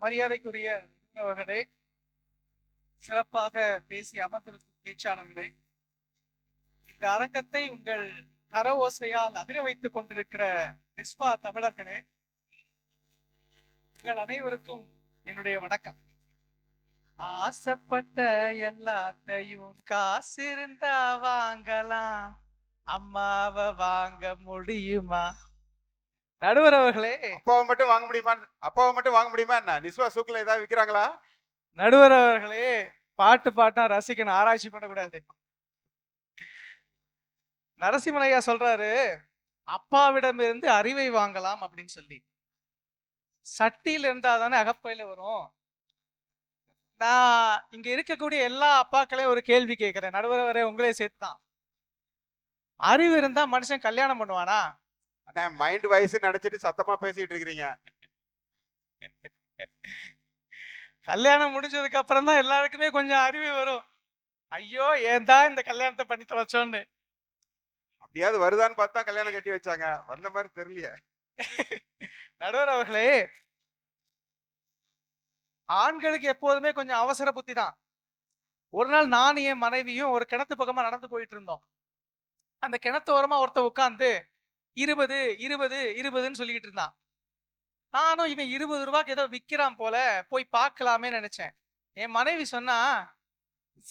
மரியாதைக்குரிய அவர்களே சிறப்பாக பேசி அமர்ந்திருக்கும் பேச்சாளர்களே இந்த அரங்கத்தை உங்கள் கர ஓசையால் அதிர வைத்துக் கொண்டிருக்கிற விஸ்வா தமிழர்களே உங்கள் அனைவருக்கும் என்னுடைய வணக்கம். ஆசைப்பட்ட எல்லாத்தையும் காசு இருந்தா வாங்கலாம். அம்மாவை வாங்க முடியுமா? நடுவர் அவர்களே. அப்பாவை மட்டும் வாங்க முடியுமா? அப்பாவை மட்டும் வாங்க முடியுமா என்ன? நிஸ்வா சூக்கில் ஏதாவது விக்கிறாங்களா? நடுவர் அவர்களே பாட்டு பாட்டா ரசிக்கணும் ஆராய்ச்சி பண்ணக்கூடாது. நரசிம்மனையா சொல்றாரு அப்பாவிடம் இருந்து அறிவை வாங்கலாம் அப்படின்னு சொல்லி. சட்டியில இருந்தா தானே அகப்பையில வரும். நான் இங்க இருக்கக்கூடிய எல்லா அப்பாக்களையும் ஒரு கேள்வி கேட்கிறேன். நடுவர் வரை உங்களே சேர்த்துதான். அறிவு இருந்தா மனுஷன் கல்யாணம் பண்ணுவானா? அண்ணா மைண்ட் வயசு நினைச்சிட்டு சத்தமா பேசிட்டு இருக்கிறீங்க. கல்யாணம் முடிஞ்சதுக்கு அப்புறம் தான் எல்லாருக்குமே கொஞ்சம் அறிவு வரும். ஐயோ ஏன் தான் இந்த கல்யாணத்தை பண்ணி தொலைச்சோன்னு? அப்படியாவது வருதான்னு பார்த்தா கல்யாணம் கட்டி வச்சாங்க. வந்த மாதிரி தெரியலையே. நடுவர் அவர்களே ஆண்களுக்கு எப்போதுமே கொஞ்சம் அவசர புத்தி தான். ஒரு நாள் நானும் என் மனைவியும் ஒரு கிணத்து பக்கமா நடந்து போயிட்டு இருந்தோம். அந்த கிணத்து ஓரமா ஒருத்தன் உட்காந்து இருபது இருபது இருபதுன்னு சொல்லிக்கிட்டு இருந்தான். நானும் இவன் இருபது ரூபாய்க்கு ஏதோ விற்கிறான் போல போய் பார்க்கலாமே நினைச்சேன். என் மனைவி சொன்னா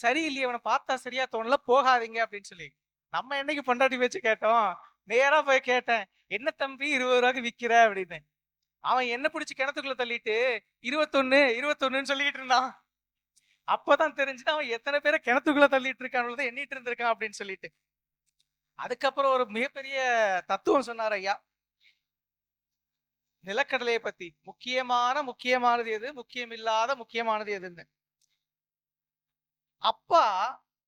சரியில்லையே அவனை பார்த்தா சரியா தோணல போகாதீங்க அப்படின்னு சொல்லி. நம்ம என்னைக்கு பொண்டாட்டி வச்சு கேட்டோம்? நேரா போய் கேட்டேன். என்ன தம்பி இருபது ரூபாய்க்கு விற்கிற அப்படின்னு. அவன் என்ன பிடிச்சி கிணத்துக்குள்ள தள்ளிட்டு இருபத்தொன்னு இருபத்தொன்னுன்னு சொல்லிட்டு இருந்தான். அப்பதான் தெரிஞ்சுட்டு அவன் எத்தனை பேரை கிணத்துக்குள்ள தள்ளிட்டு இருக்கான் எண்ணிட்டு இருந்திருக்கான் அப்படின்னு சொல்லிட்டு. அதுக்கப்புறம் ஒரு மிகப்பெரிய தத்துவம் சொன்னார் ஐயா. நிலக்கடலையை பத்தி முக்கியமான முக்கியமானது எது முக்கியமில்லாத முக்கியமானது எதுன்னு. அப்பா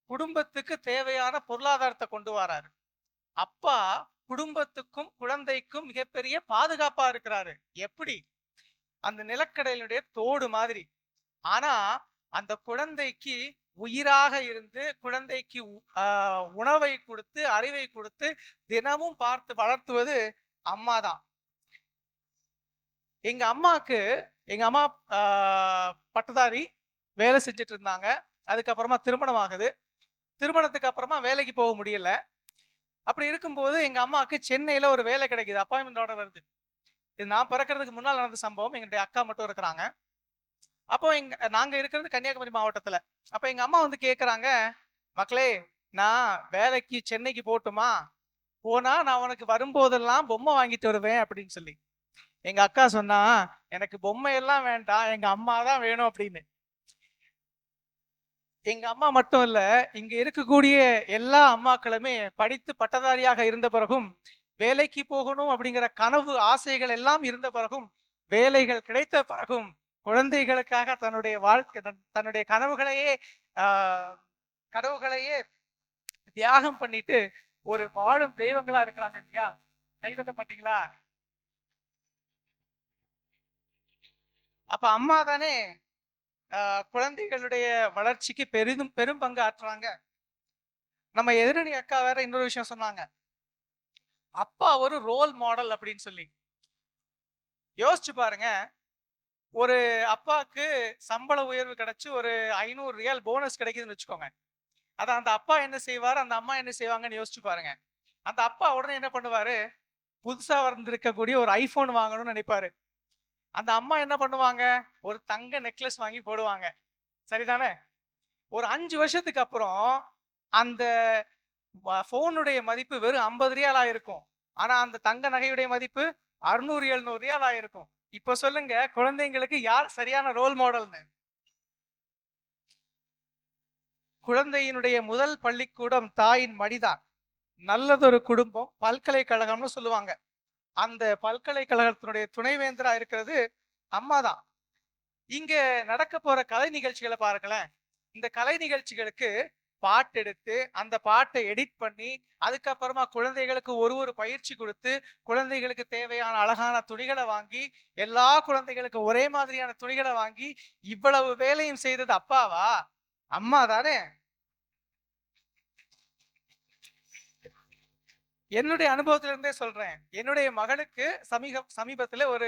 குடும்பத்துக்கு தேவையான பொருளாதாரத்தை கொண்டு வராரு. அப்பா குடும்பத்துக்கும் குழந்தைக்கும் மிகப்பெரிய பாதுகாப்பா இருக்கிறாரு. எப்படி? அந்த நிலக்கடலினுடைய தோடு மாதிரி. ஆனா அந்த குழந்தைக்கு உயிராக இருந்து குழந்தைக்கு ஆஹ் உணவை கொடுத்து அறிவை கொடுத்து தினமும் பார்த்து வளர்த்துவது அம்மா தான் எங்க அம்மாக்கு எங்க அம்மா ஆஹ் பட்டதாரி வேலை செஞ்சுட்டு இருந்தாங்க. அதுக்கப்புறமா திருமணம் ஆகுது. திருமணத்துக்கு அப்புறமா வேலைக்கு போக முடியல. அப்படி இருக்கும்போது எங்க அம்மாவுக்கு சென்னையில ஒரு வேலை கிடைக்குது. அப்பாயின்மெண்டோட வருது. இது நான் பிறக்கிறதுக்கு முன்னால் நடந்த சம்பவம். எங்களுடைய அக்கா மட்டும் இருக்கிறாங்க. அப்போ எங்க நாங்க இருக்கிறது கன்னியாகுமரி மாவட்டத்துல. அப்ப எங்க அம்மா வந்து கேக்குறாங்க மக்களே நான் வேலைக்கு சென்னைக்கு போட்டுமா? போனா நான் உனக்கு வரும்போதெல்லாம் பொம்மை வாங்கிட்டு வருவேன் அப்படின்னு சொல்லி. எங்க அக்கா சொன்னா எனக்கு பொம்மை எல்லாம் வேண்டாம் எங்க அம்மா தான் வேணும் அப்படின்னு. எங்க அம்மா மட்டும் இல்ல இங்க இருக்கக்கூடிய எல்லா அம்மாக்களுமே படித்து பட்டதாரியாக இருந்த பிறகும் வேலைக்கு போகணும் அப்படிங்கிற கனவு ஆசைகள் எல்லாம் இருந்த பிறகும் வேலைகள் கிடைத்த பிறகும் குழந்தைகளுக்காக தன்னுடைய வாழ்க்கை தன்- தன்னுடைய கனவுகளையே ஆஹ் கனவுகளையே தியாகம் பண்ணிட்டு ஒரு வாழும் தெய்வங்களா இருக்கிறாங்க இல்லையா? கைதட்ட மாட்டீங்களா? அப்ப அம்மா தானே ஆஹ் குழந்தைகளுடைய வளர்ச்சிக்கு பெரிதும் பெரும் பங்கு ஆற்றுறாங்க நம்ம எதிரணி அக்கா வேற இன்னொரு விஷயம் சொன்னாங்க. அப்பா ஒரு ரோல் மாடல் அப்படின்னு சொல்லி. யோசிச்சு பாருங்க ஒரு அப்பாவுக்கு சம்பள உயர்வு கிடைச்சி ஒரு ஐநூறு ரியால் போனஸ் கிடைக்குதுன்னு வச்சுக்கோங்க. அதை அந்த அப்பா என்ன செய்வார்? அந்த அம்மா என்ன செய்வாங்கன்னு யோசிச்சு பாருங்க. அந்த அப்பா உடனே என்ன பண்ணுவாரு? புதுசா வந்திருக்கக்கூடிய ஒரு ஐபோன் வாங்கணும்னு நினைப்பாரு. அந்த அம்மா என்ன பண்ணுவாங்க? ஒரு தங்க நெக்லஸ் வாங்கி போடுவாங்க. சரிதானே? ஒரு அஞ்சு வருஷத்துக்கு அப்புறம் அந்த போனுடைய மதிப்பு வெறும் ஐம்பது ரியால் ஆயிருக்கும். ஆனா அந்த தங்க நகையுடைய மதிப்பு அறுநூறு எழுநூறு ரியால் ஆயிருக்கும். இப்ப சொல்லுங்க குழந்தைங்களுக்கு யார் சரியான ரோல் மாடல்னு குழந்தையினுடைய முதல் பள்ளிக்கூடம் தாயின் மடிதான். நல்லதொரு குடும்பம் பல்கலைக்கழகம்னு சொல்லுவாங்க. அந்த பல்கலைக்கழகத்தினுடைய துணைவேந்தரா இருக்கிறது அம்மாதான். இங்க நடக்க போற கலை நிகழ்ச்சிகளை பாருங்களேன். இந்த கலை நிகழ்ச்சிகளுக்கு பாட்டு எடுத்து அந்த பாட்டை எடிட் பண்ணி அதுக்கப்புறமா குழந்தைகளுக்கு ஒரு ஒரு பயிற்சி கொடுத்து குழந்தைகளுக்கு தேவையான அழகான துணிகளை வாங்கி எல்லா குழந்தைகளுக்கும் ஒரே மாதிரியான துணிகளை வாங்கி இவ்வளவு வேலையும் செய்தது அப்பாவா? அம்மா தானே. என்னுடைய அனுபவத்திலிருந்தே சொல்றேன். என்னுடைய மகளுக்கு சமீப சமீபத்துல ஒரு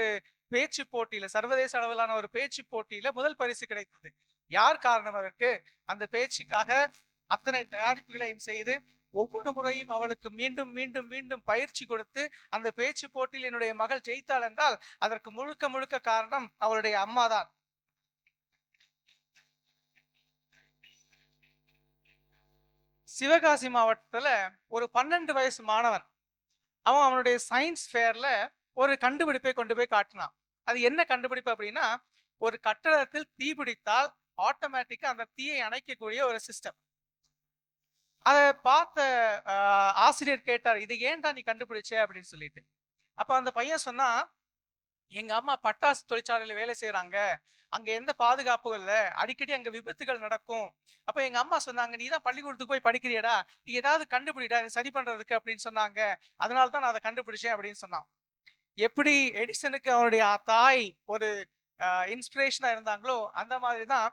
பேச்சு போட்டியில சர்வதேச அளவிலான ஒரு பேச்சு போட்டியில முதல் பரிசு கிடைத்தது. யார் காரணம் அதற்கு அந்த பேச்சுக்காக அத்தனை தயாரிப்புகளையும் செய்து ஒவ்வொரு முறையும் அவளுக்கு மீண்டும் மீண்டும் மீண்டும் பயிற்சி கொடுத்து அந்த பேச்சு போட்டியில் என்னுடைய மகள் ஜெயித்தாள் என்றால் அதற்கு முழுக்க முழுக்க காரணம் அவளுடைய அம்மாதான். சிவகாசி மாவட்டத்துல ஒரு பன்னெண்டு வயசு மாணவன். அவன் அவனுடைய சயின்ஸ் ஃபேர்ல ஒரு கண்டுபிடிப்பை கொண்டு போய் காட்டினான். அது என்ன கண்டுபிடிப்பு அப்படின்னா ஒரு கட்டடத்தில் தீ பிடித்தால் ஆட்டோமேட்டிக்கா அந்த தீயை அணைக்கக்கூடிய ஒரு சிஸ்டம் அதை பார்த்த ஆசிரியர் கேட்டார் இது ஏன்டா நீ கண்டுபிடிச்ச? அப்படின்னு சொல்லிட்டு. அப்ப அந்த பையன் சொன்னா எங்க அம்மா பட்டாசு தொழிற்சாலையில வேலை செய்யறாங்க அங்க எந்த பாதுகாப்பும் இல்ல. அடிக்கடி அங்க விபத்துகள் நடக்கும். அப்ப எங்க அம்மா சொன்னாங்க நீ தான் பள்ளிக்கூடத்துக்கு போய் படிக்கிறியடா. நீ ஏதாவது கண்டுபிடிடா. இதை சரி பண்றதுக்கு அப்படின்னு சொன்னாங்க. அதனால தான் நான் அதை கண்டுபிடிச்சேன் அப்படின்னு சொன்னான். எப்படி எடிசனுக்கு அவனுடைய தாய் ஒரு இன்ஸ்பிரேஷனா இருந்தாங்களோ அந்த மாதிரி தான்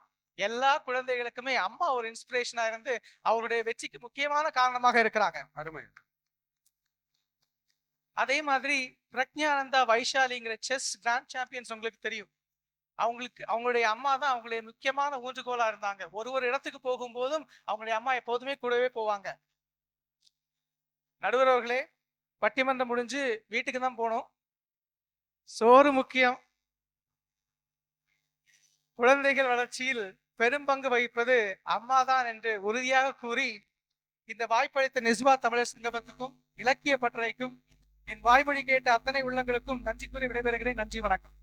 எல்லா குழந்தைகளுக்குமே அம்மா ஒரு இன்ஸ்பிரேஷனா இருந்து அவருடைய வெற்றிக்கு முக்கியமான காரணமாக இருக்கிறாங்க. அருமை. அதே மாதிரி பிரக்ஞானந்தா வைஷாலிங்கிற செஸ் கிராண்ட் சாம்பியன்ஸ் உங்களுக்கு தெரியும். அவங்களுக்கு அவங்களுடைய அம்மா தான் அவங்களுடைய முக்கியமான ஊன்றுகோலா இருந்தாங்க. ஒரு ஒரு இடத்துக்கு போகும்போதும் அவங்களுடைய அம்மா எப்போதுமே கூடவே போவாங்க. நடுவர் அவர்களே பட்டிமன்றம் முடிஞ்சு வீட்டுக்கு தான் போகணும் சோறு முக்கியம். குழந்தைகள் வளர்ச்சியில் பெரும்பங்கு வகிப்பது அம்மாதான் என்று உறுதியாக கூறி இந்த வாய்ப்பளித்த நிஸ்வா தமிழர் சங்கமத்துக்கும் இலக்கிய பட்டறைக்கும் என் வாய்மொழி கேட்ட அத்தனை உள்ளங்களுக்கும் நன்றி கூறி விடைபெறுகிறேன். நன்றி வணக்கம்.